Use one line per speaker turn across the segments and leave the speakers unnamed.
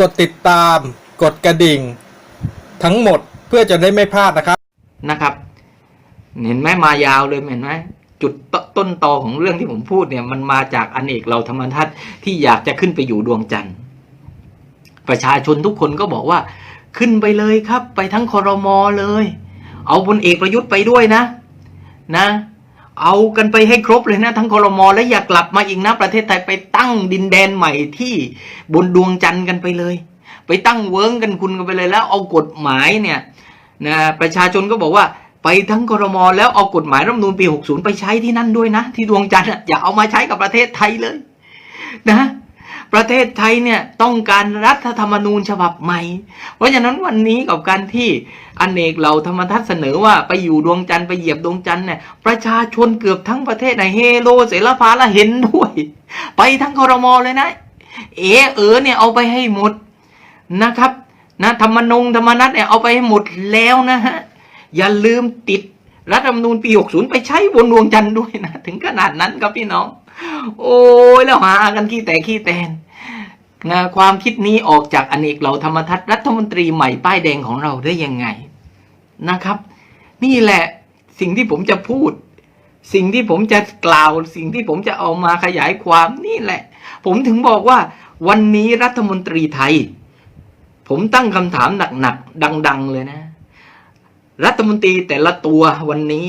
กดติดตาม กดกระดิ่ง ทั้งหมดเพื่อจะได้ไม่พลาดนะครับ
นะครับ เห็นไหมมายาวเลยเห็นไหมจุดตต้นตอของเรื่องที่ผมพูดเนี่ย มันมาจากอเนกเราธรรมทัศน์ที่อยากจะขึ้นไปอยู่ดวงจันทร์ ประชาชนทุกคนก็บอกว่า ขึ้นไปเลยครับ ไปทั้งคอรมอเลย เอาพลเอกประยุทธ์ไปด้วยนะ นะ เอากันไปให้ครบเลยนะทั้งคอรมอและอยากกลับมาอีกนะประเทศไทยไปตั้งดินแดนใหม่ที่บนดวงจันทร์กันไปเลย ไปตั้งเวิร์งกันคุณกันไปเลยแล้วเอากฎหมายเนี่ยนะประชาชนก็บอกว่าไปทั้งคอรมอแล้วเอากฎหมายรัฐมนูลปี 60 ไปใช้ที่นั่นด้วยนะ ที่ดวงจันทร์อย่าเอามาใช้กับประเทศไทยเลย นะ ประเทศไทยเนี่ยต้องการรัฐธรรมนูญฉบับใหม่ เพราะฉะนั้นวันนี้กับการที่อเนกเราธรรมทัศเสนอว่าไปอยู่ดวงจันทร์ไปเหยียบดวงจันทร์เนี่ยประชาชนเกือบทั้งประเทศในเฮโลเสรพาละเห็นด้วย ไปทั้งคอรมอเลยนะ เอเออเนี่ยเอาไปให้หมดนะครับนะธรรมนงธรรมนัตเนี่ยเอาไปให้หมดแล้วนะฮะอย่าลืมติดรัฐธรรมนูญปี 60 ไปใช้บนดวงจันทร์ด้วยนะ ถึงขนาดนั้นครับพี่น้อง โอ้ยแล้วหากันขี้แต่ขี้แตนนะความคิดนี้ออกจากอเนกเหล่าธรรมทัศรัฐมนตรีใหม่ป้ายแดงของเราได้ยังไงนะครับ นี่แหละสิ่งที่ผมจะพูด สิ่งที่ผมจะกล่าว สิ่งที่ผมจะเอามาขยายความนี่แหละ ผมถึงบอกว่า วันนี้รัฐมนตรีไทย ผมตั้งคำถามหนักๆดัง ๆ เลยนะ รัฐมนตรีแต่ละตัววันนี้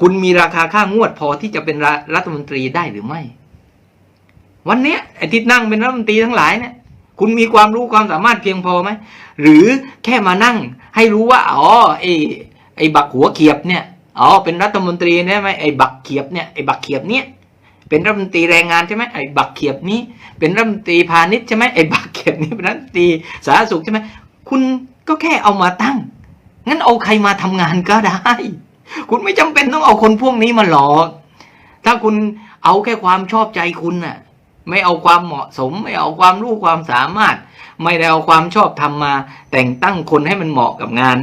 คุณมีราคาค่างวดพอที่จะเป็นรัรัฐมนตรีได้หรือไม่ วันเนี้ยไอ้ที่นั่งเป็นรัฐมนตรีทั้งหลายเนี่ย คุณมีความรู้ความสามารถเพียงพอไหมหรือแค่มานั่งให้รู้ว่าอ๋อไอ้ไอ้บักหัวเขียบเนี่ยอ๋อเป็นรัฐมนตรีใช่ไหมไอ้บักเขียบเนี่ยไอ้บักเขียบเนี่ยเป็นรัฐมนตรีแรงงานใช่ไหมไอ้บักเขียบนี้ เป็นรัฐมนตรีพาณิชย์ใช่ไหมไอ้บักเขียบนี้เป็นรัฐมนตรีสาธารณสุขใช่ไหมคุณก็แค่เอามาตั้ง งั้นเอาใครมาทำงานก็ได้ คุณไม่จำเป็นต้องเอาคนพวกนี้มาหลอกถ้าคุณเอาแค่ความชอบใจคุณน่ะ ไม่เอาความเหมาะสม ไม่เอาความรู้ความสามารถ ไม่ได้เอาความชอบทำมา แต่งตั้งคนให้มันเหมาะกับงาน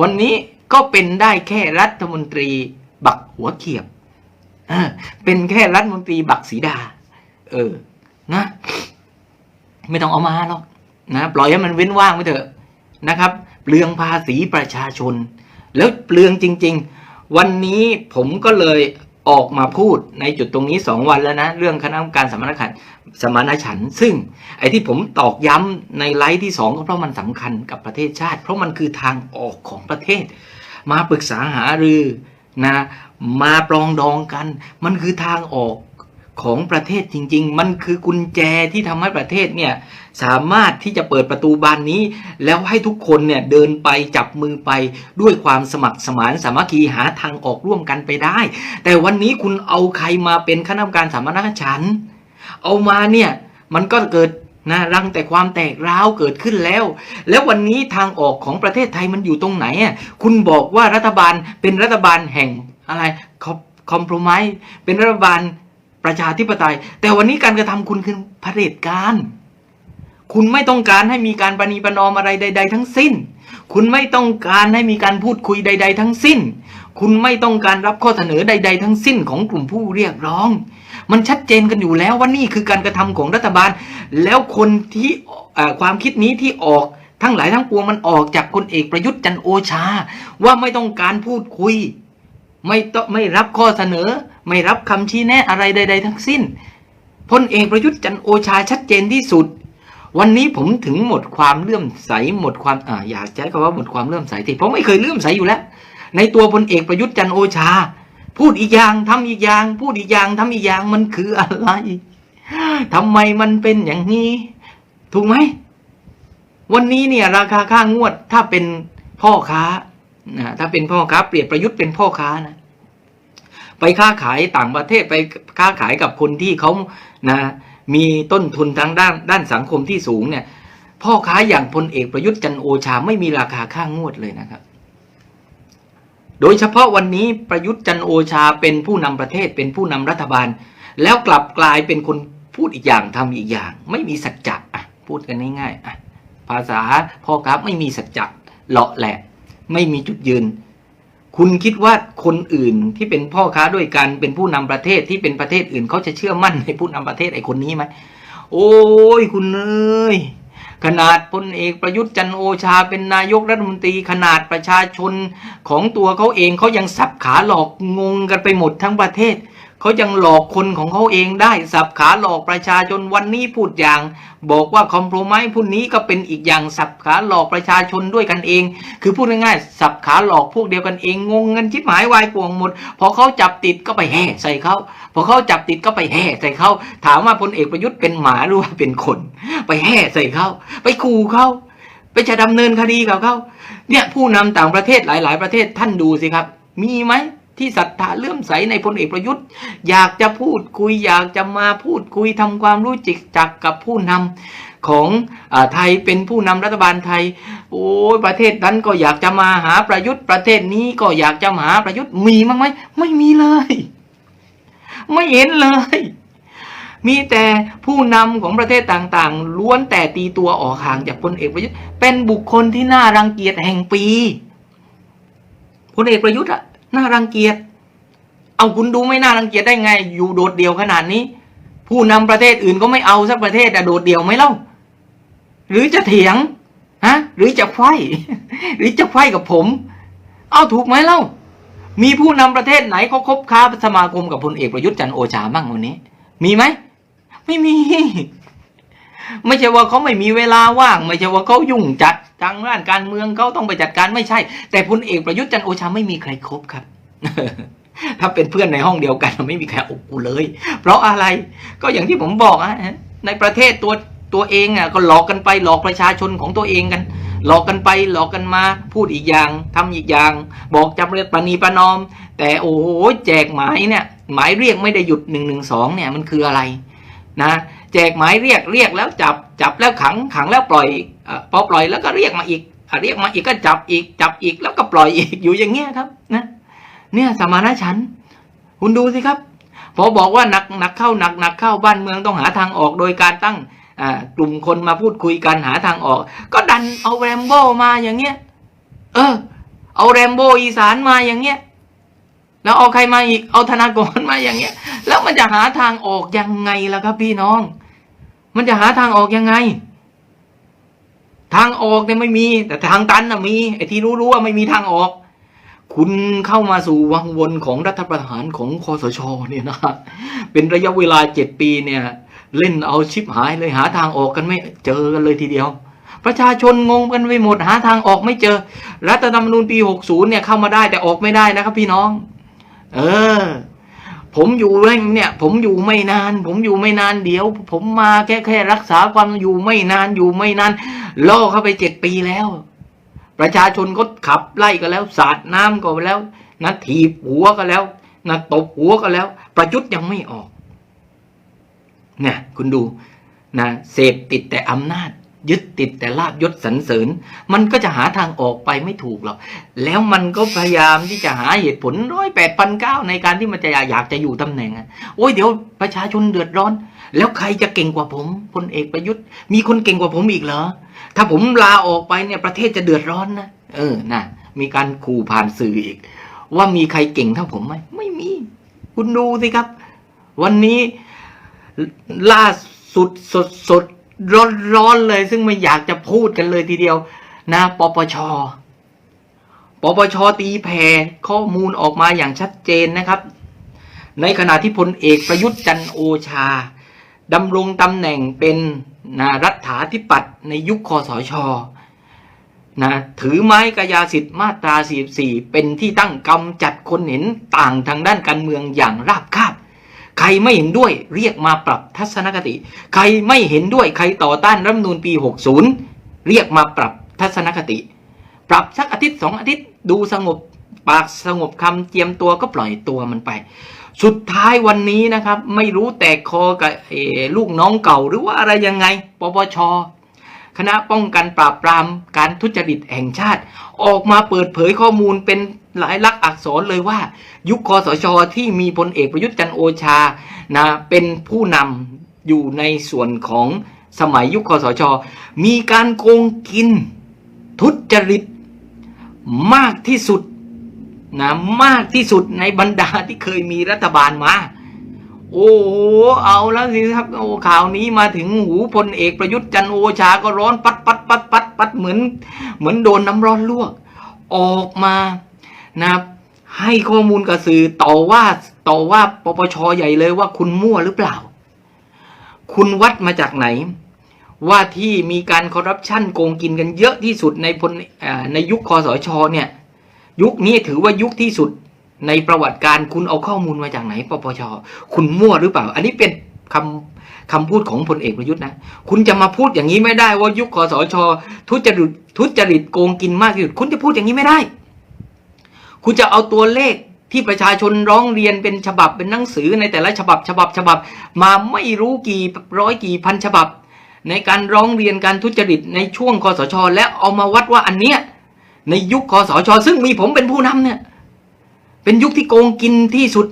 วันนี้ก็เป็นได้แค่รัฐมนตรีบักหัวเขียบเออเป็นแค่รัฐมนตรีบักสีดา เออ นะ ไม่ต้องเอามาหรอกนะปล่อยให้มันเว้นว่างไปเถอะนะครับเปลืองภาษีประชาชน แล้วเปลืองจริง ๆ วันนี้ผมก็เลยออกมาพูดในจุดตรงนี้สองวันแล้วนะ เรื่องคณะกรรมการสมานฉันสมานฉันซึ่งไอ้ที่ผมตอกย้ำในไลฟ์ที่สองก็เพราะมันสำคัญกับประเทศชาติ เพราะมันคือทางออกของประเทศ มาปรึกษาหารือนะมาปรองดองกัน มันคือทางออก ของประเทศจริง ๆ มันคือกุญแจที่ทำให้ประเทศเนี่ยสามารถที่จะเปิดประตูบานนี้ แล้วให้ทุกคนเนี่ยเดินไปจับมือไปด้วยความสมัครสมานสามัคคีหาทางออกร่วมกันไปได้ แต่วันนี้คุณเอาใครมาเป็นคณะกรรมการสามัญฉัน เอามาเนี่ยมันก็เกิดนะรังแต่ความแตกร้าวเกิดขึ้นแล้ว แล้ววันนี้ทางออกของประเทศไทยมันอยู่ตรงไหนอะคุณบอกว่ารัฐบาลเป็นรัฐบาลแห่งอะไรคอมโพรไมเป็นรัฐบาล ประชาธิปไตย แต่วันนี้การกระทำคุณคือเผด็จการ คุณไม่ต้องการให้มีการประนีประนอมอะไรใด ๆ ทั้งสิ้น คุณไม่ต้องการให้มีการพูดคุยใด ๆ ทั้งสิ้น คุณไม่ต้องการรับข้อเสนอใด ๆ ทั้งสิ้นของกลุ่มผู้เรียกร้อง มันชัดเจนกันอยู่แล้วว่านี่คือการกระทำของรัฐบาล แล้วคนที่ความคิดนี้ที่ออกทั้งหลายทั้งปวงมันออกจากพลเอกประยุทธ์จันโอชา ว่าไม่ต้องการพูดคุย ไม่ต้องไม่รับข้อเสนอ ไม่รับคำชี้แนะอะไรใด ๆ ทั้งสิ้นพลเอกประยุทธ์จันโอชาชัดเจนที่สุด วันนี้ผมถึงหมดความเลื่อมใสหมดความอ่าอยากใช้คำว่าหมดความเลื่อมใสที่ผมไม่เคยเลื่อมใสอยู่แล้ว ในตัวพลเอกประยุทธ์จันโอชา พูดอีกอย่างทำอีกอย่าง พูดอีกอย่างทำอีกอย่างมันคืออะไรทำไมมันเป็นอย่างนี้ ถูกไหมวันนี้เนี่ยราคาค่างวดถ้าเป็นพ่อค้านะถ้าเป็นพ่อค้าเปรียบประยุทธ์เป็นพ่อค้านะ ไปค้าขายต่างประเทศไปค้าขายกับคนที่เขานะมีต้นทุนทางด้านด้านสังคมที่สูงเนี่ยพ่อค้าอย่างพลเอกประยุทธ์จันโอชาไม่มีราคาค่างวดเลยนะครับ โดยเฉพาะวันนี้ประยุทธ์จันโอชาเป็นผู้นำประเทศเป็นผู้นำรัฐบาล แล้วกลับกลายเป็นคนพูดอีกอย่างทำอีกอย่าง ไม่มีสัจจะอะพูดกันง่ายๆอะภาษาพ่อค้าไม่มีสัจจะเลาะแหละ ไม่มีจุดยืน คุณคิดว่าคนอื่นที่เป็นพ่อค้าด้วยกันเป็นผู้นำประเทศที่เป็นประเทศอื่นเขาจะเชื่อมั่นในผู้นำประเทศไอ้คนนี้ไหมโอ้ยคุณเอ้ยขนาดพลเอกประยุทธ์จันโอชาเป็นนายกรัฐมนตรีขนาดประชาชนของตัวเขาเองเขายังสับขาหลอกงงกันไปหมดทั้งประเทศ เขายังหลอกคนของเขาเองได้สับขาหลอกประชาชนวันนี้พูดอย่าง บอกว่าคอมโพรไมซ์พรุ่งนี้ก็เป็นอีกอย่างสับขาหลอกประชาชนด้วยกันเอง คือพูดง่ายๆสับขาหลอกพวกเดียวกันเองงงกันชิบหายวายป่วงหมด พอเขาจับติดก็ไปแห่ใส่เขาพอเขาจับติดก็ไปแห่ใส่เขาถามว่าพลเอกประยุทธ์เป็นหมาหรือว่าเป็นคน ไปแห่ใส่เขาไปขู่เขาไปจะดำเนินคดีกับเขาเนี่ยผู้นำต่างประเทศหลาย ๆ ประเทศท่านดูสิครับ มีไหม ที่ศรัทธาเลื่อมใสในพลเอกประยุทธ์ อยากจะพูดคุยอยากจะมาพูดคุยทำความรู้จักกับผู้นำของอไทยเป็นผู้นำรัฐบาลไทย โอ้ยประเทศนั้นก็อยากจะมาหาประยุทธ์ประเทศนี้ก็อยากจะมาหาประยุทธ์มีมั้งไหมไม่มีเลย ไม่เห็นเลย มีแต่ผู้นำของประเทศต่างๆ ล้วนแต่ตีตัวออกห่างจากพลเอกประยุทธ์เป็นบุคคลที่น่ารังเกียจแห่งปีพลเอกประยุทธ์อะ น่ารังเกียจ เอาคุณดูไม่น่ารังเกียจได้ไง อยู่โดดเดี่ยวขนาดนี้ ผู้นำประเทศอื่นก็ไม่เอาสักประเทศอะโดดเดี่ยวไหมเล่า หรือจะเถียงฮะหรือจะไฟหรือจะไฟกับผม เอาถูกไหมเล่า มีผู้นำประเทศไหนเขาคบค้าสมาคมกับพลเอกประยุทธ์จันโอชาบ้างวันนี้ มีไหม ไม่มี ไม่ใช่ว่าเขาไม่มีเวลาว่าง ไม่ใช่ว่าเขายุ่งจัดทางด้านการเมืองเขาต้องไปจัดการไม่ใช่ แต่พลเอกประยุทธ์จันโอชาไม่มีใครครบครับถ้าเป็นเพื่อนในห้องเดียวกันไม่มีใครอบกูเลย เพราะอะไรก็อย่างที่ผมบอกอะในประเทศตัวตัวเองอะก็หลอกกันไปหลอกประชาชนของตัวเองกัน หลอกกันไปหลอกกันมาพูดอีกอย่างทำอีกอย่าง บอกจำเรียกปณีประนอม แต่โอ้โหแจกหมายเนี่ยหมายเรียกไม่ได้หยุดหนึ่งหนึ่งสองเนี่ยมันคืออะไรนะ แจกหมายเรียกเรียกแล้วจับจับแล้วขังขังแล้วปล่อยอพอปล่อยแล้วก็เรียกมาอีกอเรียกมาอีกก็จับอีกจับอีกแล้วก็ปล่อยอีกอยู่อย่างเงี้ยครับนะเนี่ยสมานะฉัน คุณดูสิครับพอบอกว่าหนักหนักเข้าหนักหนักเข้าบ้านเมืองต้องหาทางออกโดยการตั้งกลุ่มคนมาพูดคุยกันหาทางออก ก็ดันเอาแรมโบ้มาอย่างเงี้ยเออ เอาแรมโบ้อีสานมาอย่างเงี้ยแล้วเอาใครมาอีกเอาธนากรมาอย่างเงี้ย แล้วมันจะหาทางออกยังไงล่ะครับพี่น้อง มันจะหาทางออกยังไง ทางออกเนี่ยไม่มี แต่ทางตันน่ะมีไอ้ที่รู้ๆว่าไม่มีทางออก คุณเข้ามาสู่วังวนของรัฐประหารของคอสชเนี่ยนะเป็นระยะเวลาเจ็ดปีเนี่ย เล่นเอาชิบหายเลยหาทางออกกันไม่เจอกันเลยทีเดียวประชาชนงงกันไปหมดหาทางออกไม่เจอ รัฐธรรมนูญปี 60 เนี่ยเข้ามาได้แต่ออกไม่ได้นะครับพี่น้อง เออ ผมอยู่เองเนี่ย ผมอยู่ไม่นาน ผมอยู่ไม่นานเดี๋ยว ผมมาแค่แค่รักษาความอยู่ไม่นานอยู่ไม่นานล่อเข้าไปเจ็ดปีแล้ว ประชาชนก็ขับไล่ก็แล้วสาดน้ำก็แล้วนะถีบหัวก็แล้วนะตบหัวก็แล้ว ประยุทธ์ยังไม่ออกเนี่ยคุณดูนะเสพติดแต่อำนาจ ยึดติดแต่ลาบยศสรรเสริญ มันก็จะหาทางออกไปไม่ถูกหรอกแล้วมันก็พยายามที่จะหาเหตุผลร้อยแปดพันเก้าในการที่มันจะอยากจะอยู่ตำแหน่งอะโอ้ยเดี๋ยวประชาชนเดือดร้อน แล้วใครจะเก่งกว่าผมพลเอกประยุทธ์ มีคนเก่งกว่าผมอีกเหรอ ถ้าผมลาออกไปเนี่ยประเทศจะเดือดร้อนนะเออนะมีการขู่ผ่านสื่ออีก ว่ามีใครเก่งเท่าผมไหมไม่มี คุณดูสิครับ วันนี้ล่าสุดสดสด ร้อนร้อนเลย ซึ่งไม่อยากจะพูดกันเลยทีเดียวนะปปชปปชตีแผ่ข้อมูลออกมาอย่างชัดเจนนะครับ ในขณะที่พลเอกประยุทธ์จันโอชาดำรงตำแหน่งเป็นนะรัฐาธิปัตย์ในยุคคอสชนะถือไม้กายาสิทธิ์มาตรา 44 เป็นที่ตั้งกำจัดคนเห็นต่างทางด้านการเมืองอย่างราบคาบ ใครไม่เห็นด้วยเรียกมาปรับทัศนคติ ใครไม่เห็นด้วยใครต่อต้านรัฐนูญปี 60 เรียกมาปรับทัศนคติ ปรับสักอาทิตย์สองอาทิตย์ดูสงบปากสงบคำเจียมตัวก็ปล่อยตัวมันไป สุดท้ายวันนี้นะครับ ไม่รู้แตกคอกับลูกน้องเก่าหรือว่าอะไรยังไงปปชคณะป้องกันปราบปรามการทุจริตแห่งชาติ ออกมาเปิดเผยข้อมูลเป็น หลายลักษณ์อักษรเลยว่า ยุคคอสชที่มีพลเอกประยุทธ์จันโอชานะเป็นผู้นำอยู่ในส่วนของสมัยยุคคอสชมีการโกงกินทุจริตมากที่สุดนะมากที่สุดในบรรดาที่เคยมีรัฐบาลมา โอ้โหเอาแล้วสิครับโอ้ข่าวนี้มาถึงหูพลเอกประยุทธ์จันโอชาก็ร้อนปัดปัดปัดปัดปัดเหมือน เหมือนโดนน้ำร้อนลวก ออกมา นะครับให้ข้อมูลกับสื่อต่อว่าต่อว่าปปชใหญ่เลยว่าคุณมั่วหรือเปล่า คุณวัดมาจากไหน ว่าที่มีการคอร์รัปชันโกงกินกันเยอะที่สุดในพลในยุคคอสชเนี่ย ยุคนี้ถือว่ายุคที่สุดในประวัติการคุณเอาข้อมูลมาจากไหนปปชคุณมั่วหรือเปล่า อันนี้เป็นคำคำพูดของพลเอกประยุทธ์นะ คุณจะมาพูดอย่างนี้ไม่ได้ว่ายุคคอสชทุจริตทุจริตโกงกินมากที่สุด คุณจะพูดอย่างนี้ไม่ได้ คุณจะเอาตัวเลขที่ประชาชนร้องเรียนเป็นฉบับเป็นหนังสือในแต่ละฉบับฉบับฉบับ มาไม่รู้กี่ร้อยกี่พันฉบับ ในการร้องเรียนการทุจริตในช่วงคอสช และเอามาวัดว่าอันเนี้ยในยุคคอสช ซึ่งมีผมเป็นผู้นำเนี่ยเป็นยุคที่โกงกินที่สุด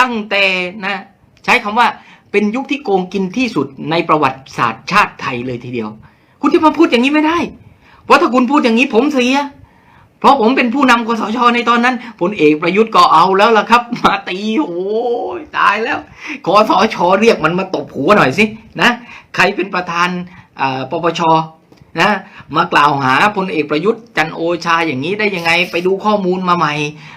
ตั้งแต่นะใช้คำว่าเป็นยุคที่โกงกินที่สุดในประวัติศาสตร์ชาติไทยเลยทีเดียว คุณจะมาพูดอย่างนี้ไม่ได้ เพราะถ้าคุณพูดอย่างนี้ผมเสีย เพราะผมเป็นผู้นำคสชในตอนนั้นพลเอกประยุทธ์ก็เอาแล้วล่ะครับ มาตีโอ้ยตายแล้วคสชเรียกมันมาตบหัวหน่อยสินะใครเป็นประธานปปชนะมากล่าวหาพลเอกประยุทธ์จันโอชาอย่างนี้ได้ยังไง ไปดูข้อมูลมาใหม่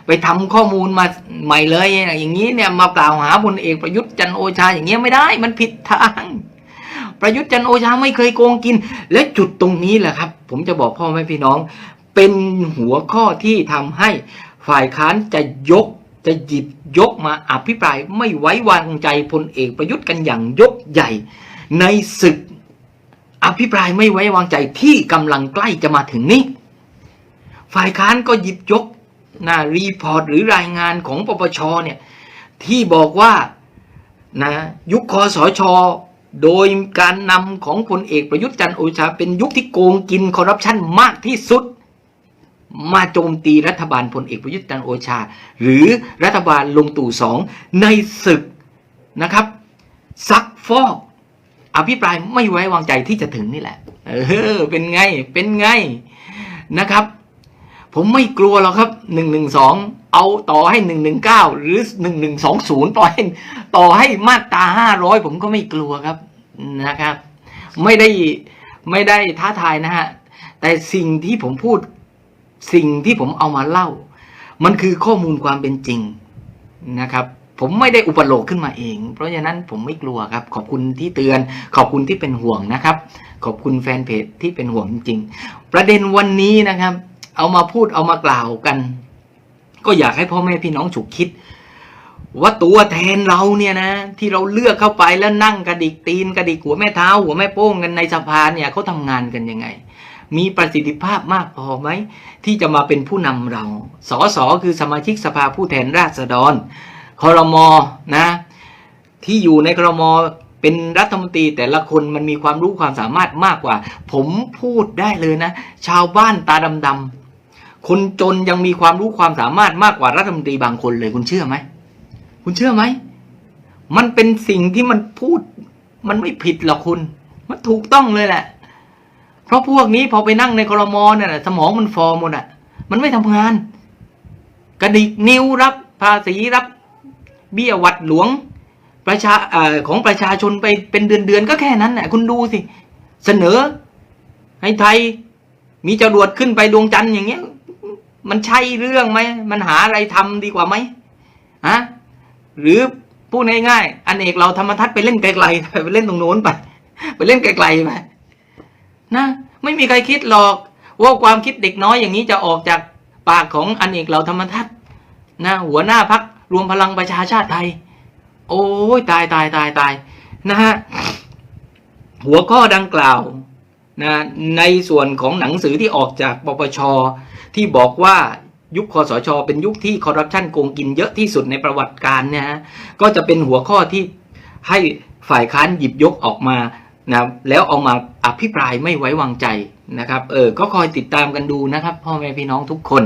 ไปทำข้อมูลมาใหม่เลย อย่างนี้เนี่ยมากล่าวหาพลเอกประยุทธ์จันโอชาอย่างเงี้ยไม่ได้ มันผิดทาง ประยุทธ์จันโอชาไม่เคยโกงกิน และจุดตรงนี้แหละครับ ผมจะบอกพ่อแม่พี่น้อง เป็นหัวข้อที่ทำให้ฝ่ายค้านจะยกจะหยิบยกมาอภิปรายไม่ไว้วางใจพลเอกประยุทธ์กันอย่างยกใหญ่ ในศึกอภิปรายไม่ไว้วางใจที่กำลังใกล้จะมาถึงนี้ ฝ่ายค้านก็หยิบยกนะรีพอร์ตหรือรายงานของปปชเนี่ยที่บอกว่านะยุคคอสชโดยการนำของพลเอกประยุทธ์จันโอชาเป็นยุคที่โกงกินคอร์รัปชันมากที่สุด มาโจมตีรัฐบาลพลเอกประยุทธ์จันโอชา หรือรัฐบาลลงตู่สองในศึกนะครับ ซักฟอกอภิปรายไม่ไว้วางใจที่จะถึงนี่แหละ เออ เป็นไง เป็นไงนะครับ ผมไม่กลัวหรอกครับหนึ่งหนึ่งสองเอาต่อให้หนึ่งหนึ่งเก้าหรือหนึ่งหนึ่งสองศูนย์ต่อให้ต่อให้มาตราห้าร้อยผมก็ไม่กลัวครับนะครับ ไม่ได้ไม่ได้ท้าทายนะฮะแต่สิ่งที่ผมพูด สิ่งที่ผมเอามาเล่า มันคือข้อมูลความเป็นจริงนะครับ ผมไม่ได้อุปโลกขึ้นมาเอง เพราะฉะนั้นผมไม่กลัวครับ ขอบคุณที่เตือน ขอบคุณที่เป็นห่วงนะครับ ขอบคุณแฟนเพจที่เป็นห่วงจริง ประเด็นวันนี้นะครับ เอามาพูดเอามากล่าวกัน ก็อยากให้พ่อแม่พี่น้องฉุกคิดว่าตัวแทนเราเนี่ยนะ ที่เราเลือกเข้าไปแล้วนั่งกระดิกตีนกระดิกหัวแม่เท้า หัวแม่โป้งกันในสภาเนี่ยเขาทำงานกันยังไง มีประสิทธิภาพมากพอไหม ที่จะมาเป็นผู้นำเราสอสอคือสมาชิกสภาผู้แทนราษฎรคอรมอนะ ที่อยู่ในคอรมเป็นรัฐมนตรีแต่ละคนมันมีความรู้ความสามารถมากกว่า ผมพูดได้เลยนะ ชาวบ้านตาดำๆคนจนยังมีความรู้ความสามารถมากกว่ารัฐมนตรีบางคนเลยคุณเชื่อไหมคุณเชื่อไหมมันเป็นสิ่งที่มันพูด มันไม่ผิดหรอกคุณ มันถูกต้องเลยแหละ เพราะพวกนี้พอไปนั่งในครมอเนี่ยสมองมันฟอร์มหมดอะ มันไม่ทำงาน กระดิกนิ้วรับภาษีรับ เบี้ยหวัดหลวงประชาอของประชาชนไปเป็นเดือนๆก็แค่นั้นแหละคุณดูสิ เสนอ ให้ไทยมีจรวดขึ้นไปดวงจันทร์อย่างเงี้ย มันใช่เรื่องไหมมันหาอะไรทำดีกว่าไหมฮะหรือพูดง่ายๆอันเอกเราธรรมทัศน์ไปเล่นไกลๆไปเล่นตรงโน้นไป ไปเล่นไกลๆไป นะ ไม่มีใครคิดหรอก ว่าความคิดเด็กน้อยอย่างนี้จะออกจากปากของอันเอกเราธรรมทัศน์นะหัวหน้าพักรวมพลังประชาชาติไทย โอ้ยตายตายตายตายนะฮะหัวข้อดังกล่าวนะในส่วนของหนังสือที่ออกจากปปชที่บอกว่ายุคคอสช เป็นยุคที่คอร์รัปชันโกงกินเยอะที่สุดในประวัติการเนี่ยฮะก็จะเป็นหัวข้อที่ให้ฝ่ายค้านหยิบยกออกมา นะแล้วเอามาอภิปรายไม่ไว้วางใจนะครับเออก็คอยติดตามกันดูนะครับ พ่อแม่พี่น้องทุกคน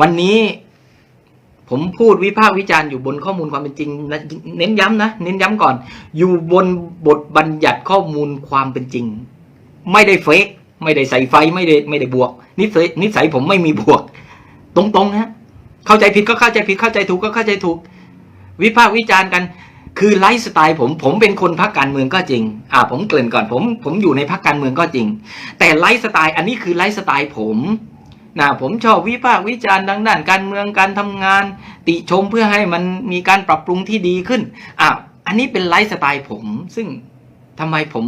วันนี้ผมพูดวิพากษ์วิจารณ์อยู่บนข้อมูลความเป็นจริงนะเน้นย้ำนะเน้นย้ำก่อน อยู่บนบทบัญญัติข้อมูลความเป็นจริง ไม่ได้เฟกไม่ได้ใส่ไฟไม่ได้ไม่ได้บวก นิสัยนิสัยผมไม่มีบวก ตรงๆนะเข้าใจผิดก็เข้าใจผิดเข้าใจถูกก็เข้าใจถูก วิพากษ์วิจารณ์กัน คือไลฟ์สไตล์ผมผมเป็นคนพักการเมืองก็จริง อ่า ผมเกริ่นก่อนผมผมอยู่ในพักการเมืองก็จริง แต่ไลฟ์สไตล์อันนี้คือไลฟ์สไตล์ผมนะผมชอบวิพากษ์วิจารณ์ดังด้านการเมืองการทำงาน ติชมเพื่อให้มันมีการปรับปรุงที่ดีขึ้นอะอันนี้เป็นไลฟ์สไตล์ผม ซึ่งทำไมผม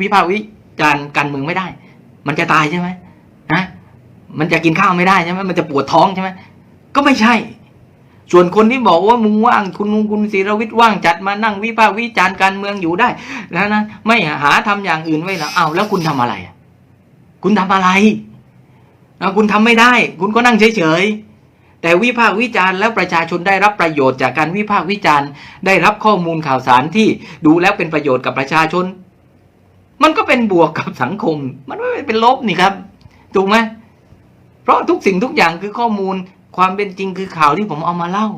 วิพากษ์วิจารณ์การเมืองไม่ได้ มันจะตายใช่ไหมฮะมันจะกินข้าวไม่ได้ใช่ไหมมันจะปวดท้องใช่ไหมก็ไม่ใช่ ส่วนคนที่บอกว่ามึงว่างคุณคุณศิรวิทย์ว่างจัดมานั่งวิพากษ์วิจารณ์การเมืองอยู่ได้แล้วนะไม่หาทำอย่างอื่นไว้แล้วอ้าวแล้วคุณทำอะไร คุณทำอะไรอะคุณทำไม่ได้ คุณก็นั่งเฉยๆแต่วิพากษ์วิจารณ์แล้วประชาชนได้รับประโยชน์จากการวิพากษ์วิจารณ์ได้รับข้อมูลข่าวสารที่ดูแล้วเป็นประโยชน์กับประชาชน มันก็เป็นบวกกับสังคม มันไม่เป็นลบนี่ครับถูกไหมเพราะทุกสิ่งทุกอย่างคือข้อมูล ความเป็นจริงคือข่าวที่ผมเอามาเล่า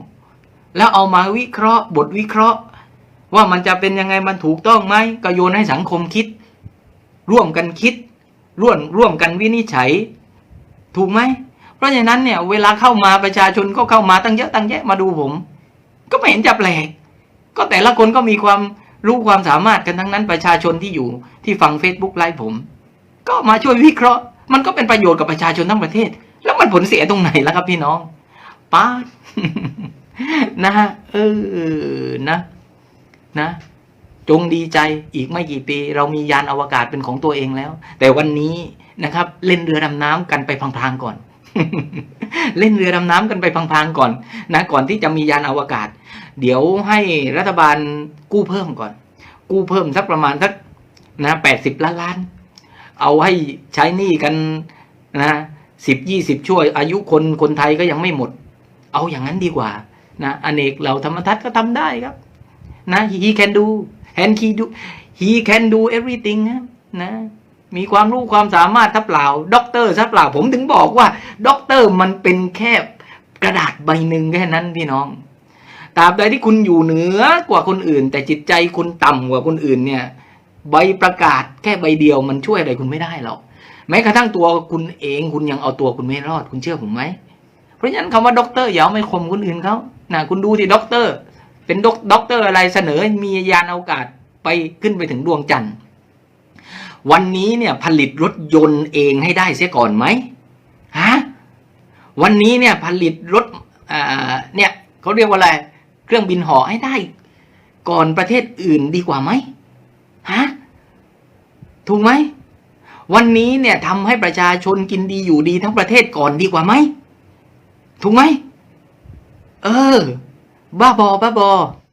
แล้วเอามาวิเคราะห์ บทวิเคราะห์ ว่ามันจะเป็นยังไงมันถูกต้องไหมก็โยนให้สังคมคิด ร่วมกันคิด ร่วมร่วมกันวินิจฉัย ถูกไหม เพราะฉะนั้นเนี่ยเวลาเข้ามาประชาชนก็เข้ามาตั้งเยอะตั้งแยะมาดูผม ก็ไม่เห็นจะแปลก ก็แต่ละคนก็มีความรู้ความสามารถกันทั้งนั้นประชาชนที่อยู่ที่ฟัง Facebook ไลฟ์ผม ก็มาช่วยวิเคราะห์ มันก็เป็นประโยชน์กับประชาชนทั้งประเทศ ผลเสียตรงไหนแล่ะครับพี่น้องป้านะฮะเออนะ นะ จงดีใจอีกไม่กี่ปี เรามียานอวกาศเป็นของตัวเองแล้ว แต่วันนี้นะครับ เล่นเรือดำน้ำกันไปพลางๆก่อน เล่นเรือดำน้ำกันไปพลางๆก่อน นะ ก่อนที่จะมียานอวกาศ เดี๋ยวให้รัฐบาลกู้เพิ่มก่อน กู้เพิ่มสักประมาณสักนะแปดสิบล้านล้าน เอาให้ใช้หนี้กันนะ สิบยี่สิบช่วย อายุคนคนไทยก็ยังไม่หมด เอาอย่างนั้นดีกว่านะอเนกเราธรรมทัศน์ก็ทำได้ครับ นะ he can do and he do he can do everything นะนะมีความรู้ความสามารถทับเปล่าด็อกเตอร์ทับเปล่าผมถึงบอกว่าด็อกเตอร์มันเป็นแค่กระดาษใบหนึ่งแค่นั้นพี่น้องตราบใดที่คุณอยู่เหนือกว่าคนอื่น แต่จิตใจคุณต่ำกว่าคนอื่นเนี่ย ใบประกาศแค่ใบเดียวมันช่วยอะไรคุณไม่ได้หรอก แม้กระทั่งตัวคุณเองคุณยังเอาตัวคุณไม่รอดคุณเชื่อผมไหมเพราะฉะนั้นคำว่าด็อกเตอร์อย่าไม่ข่มคนอื่นเขานะคุณดูที่ด็อกเตอร์ เป็นด็อกด็อกเตอร์อะไรเสนอมียานอวกาศไปขึ้นไปถึงดวงจันทร์ วันนี้เนี่ยผลิตรถยนต์เองให้ได้เสียก่อนไหมฮะวันนี้เนี่ยผลิตรถอ่าเนี่ยเขาเรียกว่าอะไรเครื่องบินหาะให้ได้ ก่อนประเทศอื่นดีกว่าไหมฮะถูกไหม วันนี้เนี่ยทำให้ประชาชนกินดีอยู่ดีทั้งประเทศก่อนดีกว่าไหมถูกไหมเออ บ้าบอบ้าบอ